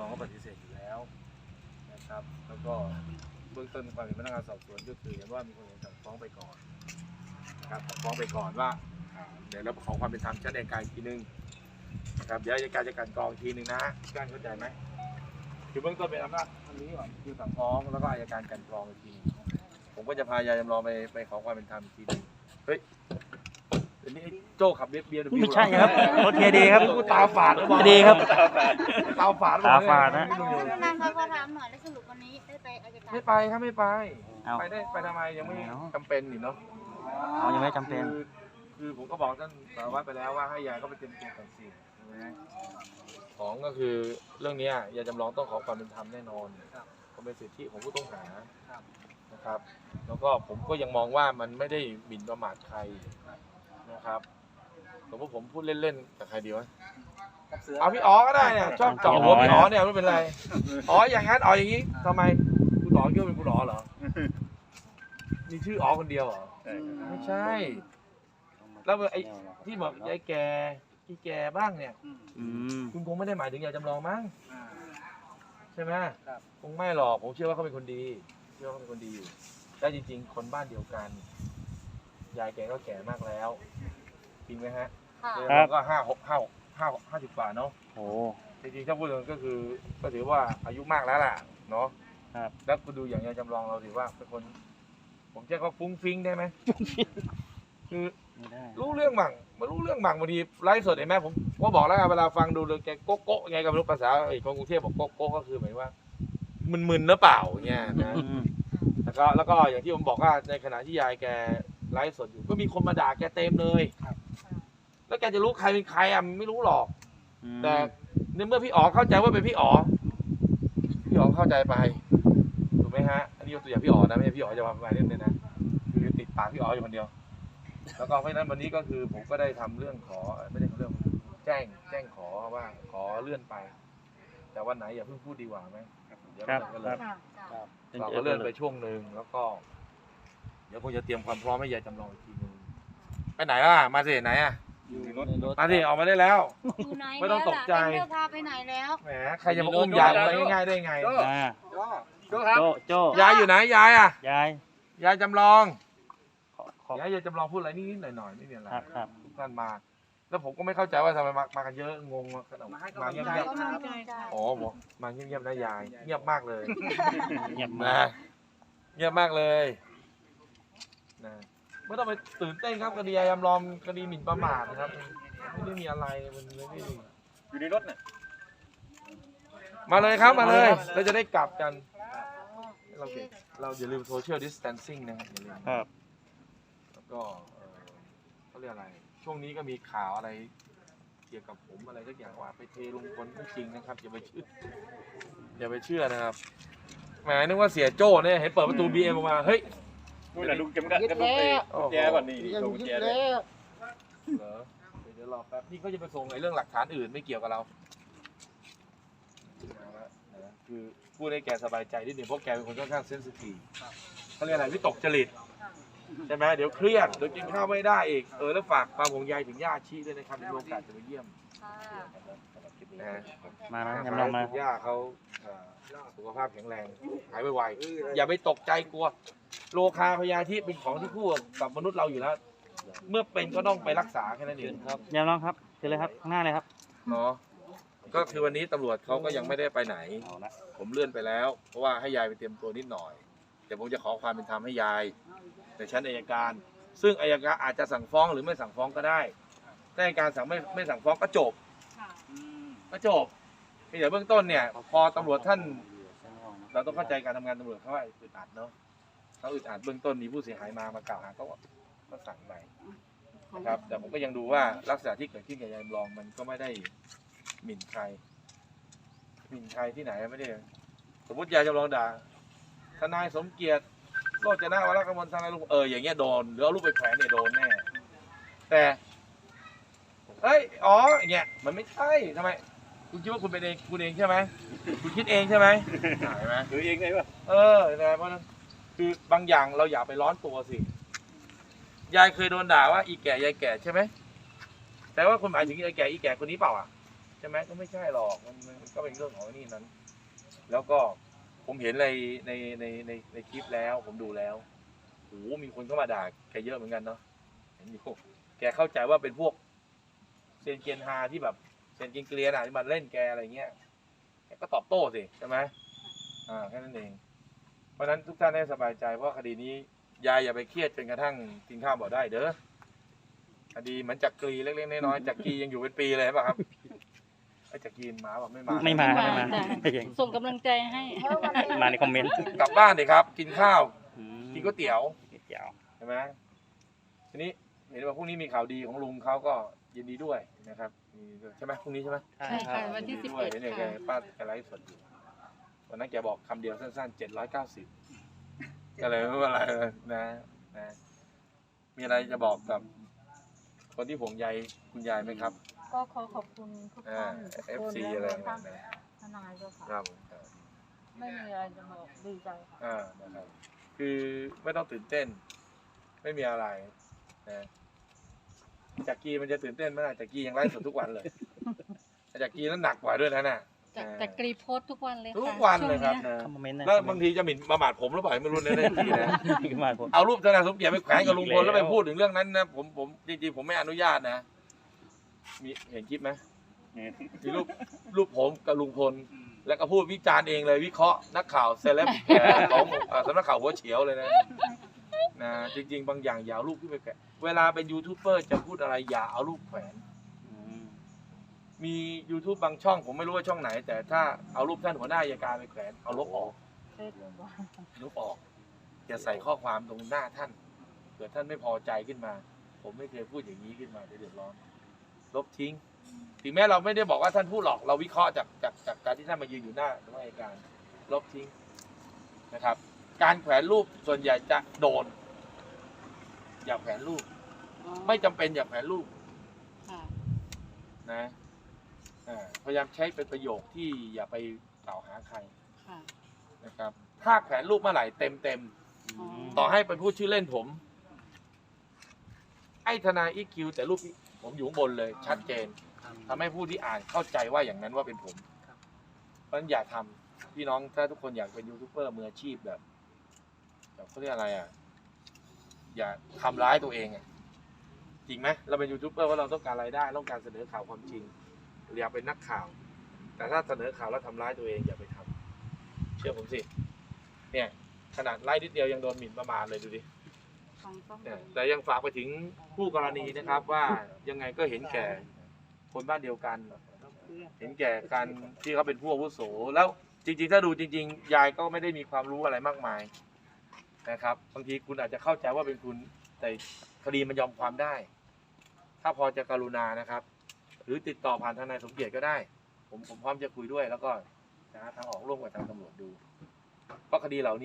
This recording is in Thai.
ลองก็ปฏิเสธอยู่แล้วนะครับ แล้วก็เบื้องต้นความเห็นพนักงานสอบสวนก็คือเห็นว่ามีคนเห็นสั่งฟ้องไปก่อนนะครับสั่งฟ้องไปก่อนว่าอ่าเดี๋ยวเราขอความเป็นธรรมชั้นอัยการอีกทีนึงนะครับเดี๋ยวอัยการจะกลันกรองอีกทีนึงนะการเข้าใจไหมคือเบื้องต้นเป็นอำนาจทางนี้ก่อนคือสั่งฟ้องแล้วก็อัยการกลันกรองอีกทีผมก็จะพายายจำลองไปไปขอความเป็นธรรมอีกทีนึงเฮ้ย เดี๋ยวนี้ไอ้โจ้ขับเบียร์เบียร์ไม่ใช่ครับรถเทียดีครับกูตาฝาดหรือเปล่าดีครับ ตาฝาดหรือเปล่ตาฝาดนะไม่รู้อยู่ท่านนายครับขอถามหน่อยแล้วสรุปวันนี้ได้ไปอายการไม่ไปครับไม่ไป เอาไปได้ไปทำไมยังไม่เอาจำเป็นนี่เนาะเอายังไม่จำเป็น คือคือผมก็บอกท่านสารวัตรไปแล้วว่าให้ยายก็ไปเตรียมตัวก่อนสิใช่ไหมสองก็คือเรื่องเนี้ยยายจำลองต้องขอความเป็นธรรมแน่นอนเพราะเป็นสิทธิของผู้ต้องหานะครับ แล้วก็ผมก็ยังมองว่ามันไม่ได้หมิ่นประมาทใคร นะครับสมมติผมพูดเล่นๆกับใครดีวะเอาพี่อ๋อก็ได้เนี่ยชอบเจาะหัวพี่อ๋อเนี่ยไม่เป็นไรอ๋ออย่างนั้นอ๋ออย่างนี้ทำไมคุณอ๋อคิดว่าเป็นคุณอ๋อเหรอมีชื่ออ๋อคนเดียวเหรอไม่ใช่ แล้วไอ้ที่บอกยายแกที่แกบ้างเนี่ยอืมคุณคงไม่ได้หมายถึงยายจำลองมั้งอ่าใช่ไหมครับคงไม่หรอกผมเชื่อว่าเขาเป็นคนดีเชื่อว่าเขาเป็นคนดีอยู่แต่จริง ๆ คนบ้านเดียวกันยายแกก็แก่มากแล้ว จริงไหมฮะค่ะยายจำลองก็ห้าหกห้าหกห้าห้าสิบกว่าเนาะ โอ้ จริงๆถ้าพูดถึงก็คือก็ถือว่าอายุมากแล้วล่ะเนาะครับ แล้วคุณดูอย่างยายจำลองเราถือว่าเป็นคน ผมเรียกว่าฟุ้งฟิ้งได้ไหมคือไม่ได้รู้เรื่องมั่งมารู้เรื่องมั่งบางทีไลฟ์สดเห็นไหมผมก็บอกแล้วไงเวลาฟังดูเลยแกโก๊ะโก๊ะไงกับรู้ภาษาไอ้คนกรุงเทพบอกโก๊ะโก๊ะก็คือหมายว่ามึนๆหรือเปล่าเงี้ยนะ อืม แล้วก็แล้วก็อย่างที่ผมบอกว่าในขณะที่ยายแกไลฟ์สดอยู่ก็มีคนมาด่าแกเต็มเลย แล้วแกจะรู้ใครเป็นใครอะไม่รู้หรอก อืมแต่ในเมื่อพี่อ๋อเข้าใจว่าเป็นพี่อ๋อพี่อ๋อเข้าใจไปถูกไหมฮะอันนี้ยกตัวอย่างพี่อ๋อนะไม่ใช่พี่อ๋อจะมามาเล่นเลยนะคือติดปากพี่อ๋ออยู่คนเดียว แล้วก็เพราะฉะนั้นวันนี้ก็คือผมก็ได้ทำเรื่องขอไม่ได้ทำเรื่องแจ้งแจ้งขอว่าขอเลื่อนไป แต่วันไหนอย่าเพิ่งพูดดีกว่าไหมเดี๋ยวครับเลื่อนกันคเลรัยบค่ะค่ะเราก็เลื่อนไปช่วงหนึ่งแล้วก็ เดี๋ยวคงจะเตรียมความพร้อมให้ยายจำลองอีกทีหนึงไปไหนล่ะมาสิไหนอะ อยู่รถมาสิออกมาได้แล้ว อยู่ไหนไม่ต้องตกใจ แล้วล่ะเอ็มเดอร์พาไปไหนแล้ว แหมใครจะมาอุ้มยายไปง่ายๆได้ไง อ่าก็ก็ครับ โจโจยายอยู่ไหนยายอะ ยายยายจำลอง ขอขอยายยายจำลองพูดอะไรนิดๆหน่อยๆไม่มีอะไรครับครับทุกท่านมา แล้วผมก็ไม่เข้าใจว่าทำไมมามากันเยอะงงขนมมาให้มากำลังเงียบใจเงียบก็ไม่ใจใจๆอ๋อบอกมาเงียบเงียบๆนะยาย เงียบมากเลย เงียบนะมากเงียบมากเลยนะ ไม่ต้องไปตื่นเต้นครับคดียายจำลองคดีหมิ่นประมาทนะครับไม่ได้มีอะไรมันไม่ได้อยู่ในรถน่ะมาเลยครับมาเลยเราจะได้กลับกันเราเก็บเราอย่าลืมโซเชียลดิส a ทนซิ่งนะครับอย่าลืมครับ แล้วก็เอ่อเขาเรียกอะไร ช่วงนี้ก็มีข่าวอะไร เกี่ยวกับผมอะไรสักอย่างว่าไปเทลุงพลไม่จริงนะครับอย่าไปเชื่ออย่าไปเชื่อนะครับแหมนึกว่าเสียโจ้เนี่ยเห็นเปิดประตูบีเอ็มออกมาเฮ้ย นู่นน่ะลุงจำกัดกระตุกเตะโอ้โหแจก่อนนี่ลงกุญแจเลยเหรอเดี๋ยวรอแป๊บนี่เขาจะไปส่งไอ้เรื่องหลักฐานอื่นไม่เกี่ยวกับเราเอาละนะคือพูดให้แกสบายใจนิดหนึ่งเพราะแกเป็นคนค่อนข้างเซนซิทีฟเขาเรียกอะไรวิตกจริตใช่ไหมเดี๋ยวเครียดเดี๋ยวกินข้าวไม่ได้อีกเออแล้วฝากความห่วงใยถึงย่าชีด้วยนะครับมีโอกาสจะไปเยี่ยมค่ะนะฮะมานะขอจำลองมา ให้คุณย่าเขาเอ่อสุขภาพแข็งแรงหายไวๆอย่าไปตกใจกลัว โลคาพยาธิเป็นของที่คู่กับมนุษย์เราอยู่แล้ว เมื่อเป็นก็ต้องไปรักษาแค่นั้นเองครับจำลองครับเชิญเลยครับข้างหน้าเลยครับเนาะก็คือวันนี้ตำรวจเขาก็ยังไม่ได้ไปไหน เอาละผมเลื่อนไปแล้ว เพราะว่าให้ยายไปเตรียมตัวนิดหน่อย แต่ผมจะขอความเป็นธรรมให้ยาย ในชั้นอัยการ ซึ่งอัยการอาจจะสั่งฟ้องหรือไม่สั่งฟ้องก็ได้ถ้าอัยการสั่งไม่ไม่สั่งฟ้องก็จบค่ะก็จบเพียงแต่เบื้องต้นเนี่ย พอตำรวจท่าน เราต้องเข้าใจการทำงานตำรวจเขาว่าอึดอัดเนาะ เขาอึดอัดเบื้องต้นมีผู้เสียหายมามากล่าวหาก็ก็สั่งไปนะครับ แต่ผมก็ยังดูว่าลักษณะที่เกิดขึ้นกับยายจำลองมันก็ไม่ได้หมิ่นใครหมิ่นใครที่ไหนไม่ได้ สมมติยายจำลองด่าทนายสมเกียรติโรจนะวรกมลทนายลุงเอออย่างเงี้ยโดนหรือเอารูปไปแขวนเนี่ยโดนแน่แต่เอ้ยอ๋ออย่างเงี้ยมันไม่ใช่ทำไมคุณคิดว่าคุณเป็นเองคุณเองใช่ไหมคุณคิดเองใช่ไหมใช่ไหมหรือเองไงวะเออนะเพราะฉะนั้น คือบางอย่างเราอย่าไปร้อนตัวสิ ยายเคยโดนด่าว่าอีแก่ยายแก่ใช่ไหม แต่ว่าคุณหมายถึงยายแก่อีแก่คนนี้เปล่าอะใช่ไหมก็ไม่ใช่หรอกมันมันก็เป็นเรื่องของนี่นั้น แล้วก็ผมเห็นในในในในในคลิปแล้ว ผมดูแล้วโอ้โหมีคนเข้ามาด่าแกเยอะเหมือนกันเนาะเห็นอยู่แกเข้าใจว่าเป็นพวกเซยนเกียนฮาที่แบบเซยนเกียนเกลียนอะที่มาเล่นแกอะไรเงี้ยแกก็ตอบโต้สิใช่ไหมอ่าแค่นั้นเอง ราะฉะนั้นทุกท่านให้สบายใจเพราะคดีนี้ยายอย่าไปเครียดจนกระทั่งกินข้าวบ่ได้เด้อคดีเหมือนจักรีเล็กๆน้อยๆจักรียังอยู่เป็นปีเลยใช่ป่ะครับไอ้จักรีมาบอกไม่มาไม่มาไม่มาจ้ะไม่ยังส่งกำลังใจให้มาในคอมเมนต์กลับบ้านดิครับ กินข้าวอืมกินก๋วยเตี๋ยวเดี๋ยวใช่ไหมทีนี้เห็นว่าพรุ่งนี้มีข่าวดีของลุงเขาก็ยินดีด้วยนะครับมีด้วยใช่ไหมพรุ่งนี้ใช่ไหมใช่ใช่ครัค่ะบวันที่ยิสินบดีด้วยเอ็ดเนี่ยแกค่ะป้าแกไลฟ์สดอยู่ วันนั้นแกบอกคำเดียวสั้นๆเจ็ดร้อยเก้าสิบก็เลยไม่เป็นไรเลยนะนะมีอะไรจะบอกกับ คนที่ห่วงใยคุณยายไหมครับ ก็ขอขอบคุณทุกอ่าท่านเอฟซีอะไรทุกท่านนะทนายด้วยค่ะครับผมครับไม่มีอะไรจะบอกดีใจค่ะ อ่านะครับ คือไม่ต้องตื่นเต้น ไม่มีอะไรนะจากกีมันจะตื่นเต้นไหมล่ะจากกียังไลฟ์สดทุกวันเลยแต่จากกีนั้นหนักกว่าด้วยนะน่ะ จากจากกรีโพสต์ทุกวันเลยค่ะทุกวันเลยครับช่วงนี้นะคอมเมนต์นะแล้วบางทีจะหมิ่นประมาทผมหรือเปล่าไม่รู้ในะในทีนะขึ้นมาผม เอารูปทนายสมเกียรติไปแขวนกับลุงพลอีกแล้วแล้วไปพูดถึงเรื่องนั้นนะผมผมจริงๆผมไม่อนุญาตนะ มีเห็นคลิปไหมมีรูปรูปผมกับลุงพล แล้วก็พูดวิจารณ์เองเลยวิเคราะห์นักข่าวเซเลบของเอ่อสำนักข่าวหัวเฉียวเลยนะนะจริง ๆ บางอย่างอย่าเอารูปขึ้นไปแขวนเวลาเป็นยูทูบเบอร์จะพูดอะไรอย่าเอารูปแขวนอืม มี YouTube บางช่องผมไม่รู้ว่าช่องไหน แต่ถ้าเอารูปท่านหัวหน้าอัยการไปแขวนเอาลบออกเฟซบุ๊กว่าลบออกอย่าใส่ข้อความตรงหน้าท่านเกิดท่านไม่พอใจขึ้นมา ผมไม่เคยพูดอย่างนี้ขึ้นมาเดี๋ยวเดือดร้อน ลบทิ้ง ถึงแม้เราไม่ได้บอกว่าท่านพูดหรอกเราวิเคราะห์จากจากจากการที่ท่านมายืนอยู่หน้าสำนักอัยการ ลบทิ้งนะครับ การแขวนรูปส่วนใหญ่จะโดน อย่าแขวนรูปอ๋อไม่จำเป็นอย่าแขวนรูปค่ะนะ อ่าพยายามใช้เป็นประโยคที่อย่าไปกล่าวหาใครค่ะนะครับ ถ้าแขวนรูปเมื่อไหร่เต็มเต็มๆอ๋อต่อให้เป็นผู้ชื่อเล่นผม ไอ้ทนายอีคิวแต่รูปผมอยู่ข้างบนเลย ชัดเจนทำให้ผู้ที่อ่านเข้าใจว่าอย่างนั้นว่าเป็นผมเพราะฉะนั้นอย่าทำพี่น้องถ้าทุกคนอยากเป็นยูทูบเบอร์มืออาชีพแบบแบบเขาเรียกอะไรอะ อย่าทำร้ายตัวเองอะจริงไหมเราเป็นยูทูบเบอร์ว่าเราต้องการรายได้ ต้องการเสนอข่าวความจริง อย่าเป็นนักข่าว แต่ถ้าเสนอข่าวแล้วทำร้ายตัวเองอย่าไปทำเชื่อผมสิ เนี่ย ขนาดไล่นิดเดียวยังโดนหมิ่นประมาทเลยดูดิฟังต้องเนี่ยแต่ยังฝากไปถึงผู้กรณีนะครับว่ายังไงก็เห็นแก่คนบ้านเดียวกัน เห็นแก่การที่เขาเป็นผู้อาวุโส แล้วจริง ๆ ถ้าดูจริง ๆ ยายก็ไม่ได้มีความรู้อะไรมากมายนะครับบางทีคุณอาจจะเข้าใจว่าเป็นคุณแต่คดีมันยอมความได้ ถ้าพอจะกรุณานะครับ หรือติดต่อผ่านทนายสมเกียรติก็ได้ ผมผมพร้อมจะคุยด้วย แล้วก็จะหาทางออกร่วมกับทางตำรวจดูเพราะคดีเหล่านี้